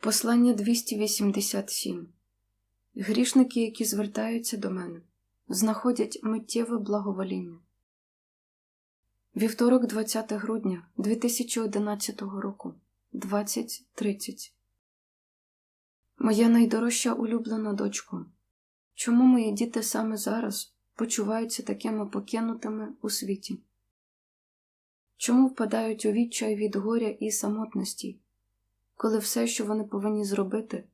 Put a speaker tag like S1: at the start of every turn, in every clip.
S1: Послання 287 Грішники, які звертаються до мене, знаходять миттєве благовоління. Вівторок, 20 грудня 2011 року, 20.30 Моя найдорожча улюблена дочко. Чому мої діти саме зараз почуваються такими покинутими у світі? Чому впадають у відчай від горя і самотності, коли все, що вони повинні зробити,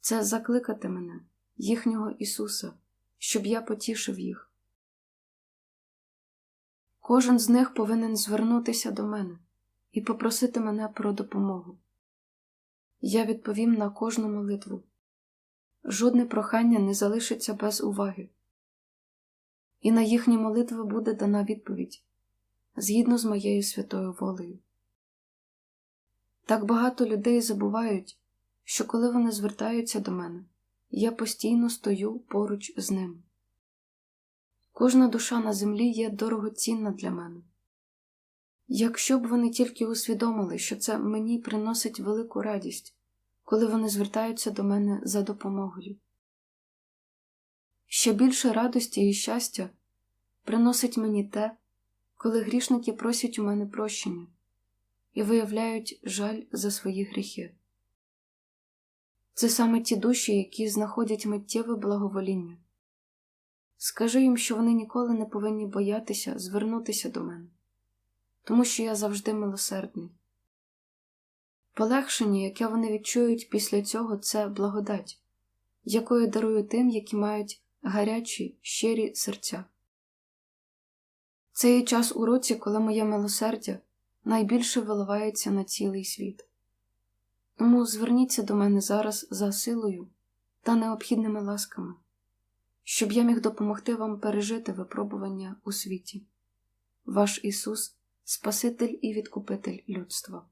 S1: це закликати мене, їхнього Ісуса, щоб я потішив їх? Кожен з них повинен звернутися до мене і попросити мене про допомогу. Я відповім на кожну молитву. Жодне прохання не залишиться без уваги, і на їхні молитви буде дана відповідь згідно з моєю святою волею. Так багато людей забувають, що коли вони звертаються до мене, я постійно стою поруч з ними. Кожна душа на землі є дорогоцінна для мене. Якщо б вони тільки усвідомили, що це мені приносить велику радість, коли вони звертаються до мене за допомогою. Ще більше радості і щастя приносить мені те, коли грішники просять у мене прощення і виявляють жаль за свої гріхи. Це саме ті душі, які знаходять миттєве благовоління. Скажи їм, що вони ніколи не повинні боятися звернутися до мене, тому що я завжди милосердний. Полегшення, яке вони відчують після цього, це благодать, якою дарую тим, які мають гарячі, щирі серця. Це є час у році, коли моє милосердя найбільше виливається на цілий світ. Тому зверніться до мене зараз за силою та необхідними ласками, щоб я міг допомогти вам пережити випробування у світі. Ваш Ісус, Спаситель і Відкупитель людства.